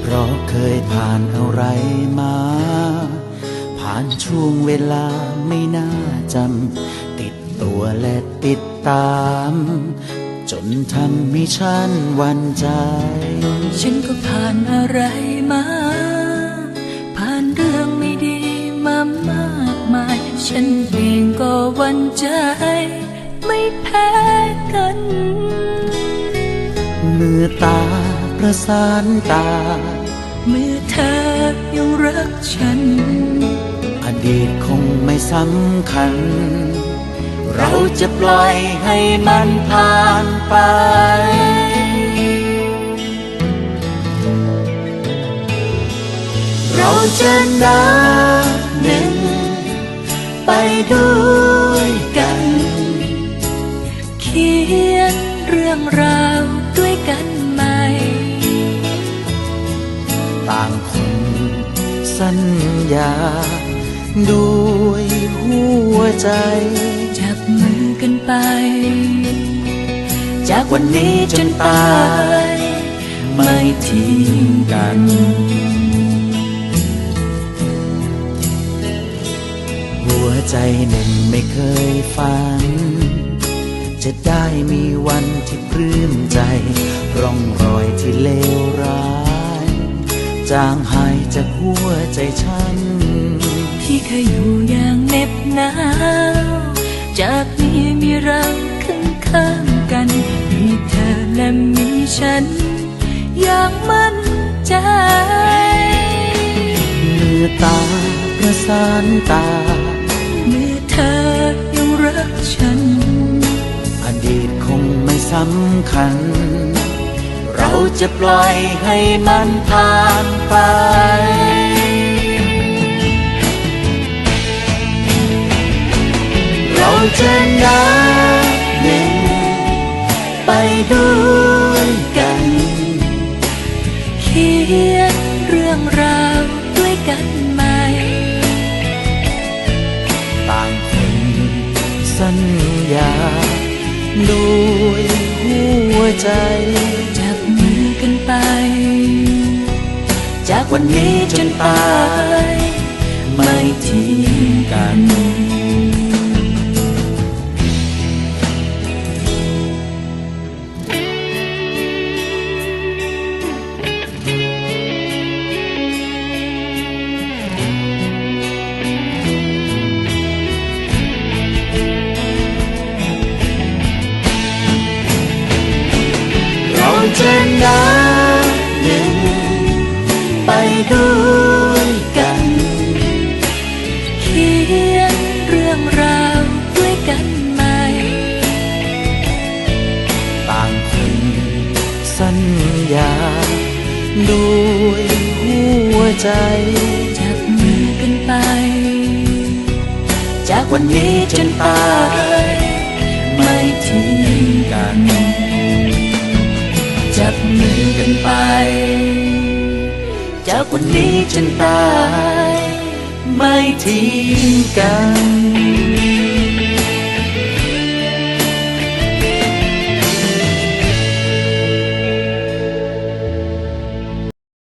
เพราะเคยผ่านอะไรมา ผ่านช่วงเวลาไม่น่าจำ ติดตัวและติดตาม จนทำให้ฉันวันใจ ฉันก็ผ่านอะไรมาผ่านเรื่องไม่ดีมามากมาย ฉันเองก็วันใจ กันเมื่อตาประสานตา เมื่อเธอยังรักฉัน อดีตคงไม่สำคัญ เราจะปล่อยให้มันผ่านไปเราจะนับหนึ่งไปด้วย ขียนเรื่องราวด้วยกันไหม่ ต่างคนสัญญา ด้วยหัวใจ จับมือกันไป จากวันนี้จนตาย ไม่ทิ้งกันหัวใจหนึ่งไม่เคยฝัน จะได้มีวันที่ปลื้มใจ ร่องรอยที่เลวร้าย จางหายจากหัวใจฉัน ที่เคยอยู่อย่างเหน็บหนาว จากนี้มีเราข้างข้างกัน มีเธอและมีฉัน อย่างมั่นใจเมื่อตาประสานตา สำคัญ เราจะปล่อยให้มันผ่านไป เราจะนับหนึ่งไปด้วยกัน เขียนเรื่องราวด้วยกันไหมต่างคนสัญญา ด้วยหัวใจจับมือกันไป จากวันนี้จนตาย ไม่ทิ้งกัน เราจะนับหนึ่งไปด้วยกัน เขียนเรื่องราวด้วยกันไหมต่างคนสัญญาด้วยหัวใจจับมือกันไป จากวันนี้จนตาย จากวันนี้จนตาย ไม่ทิ้งกัน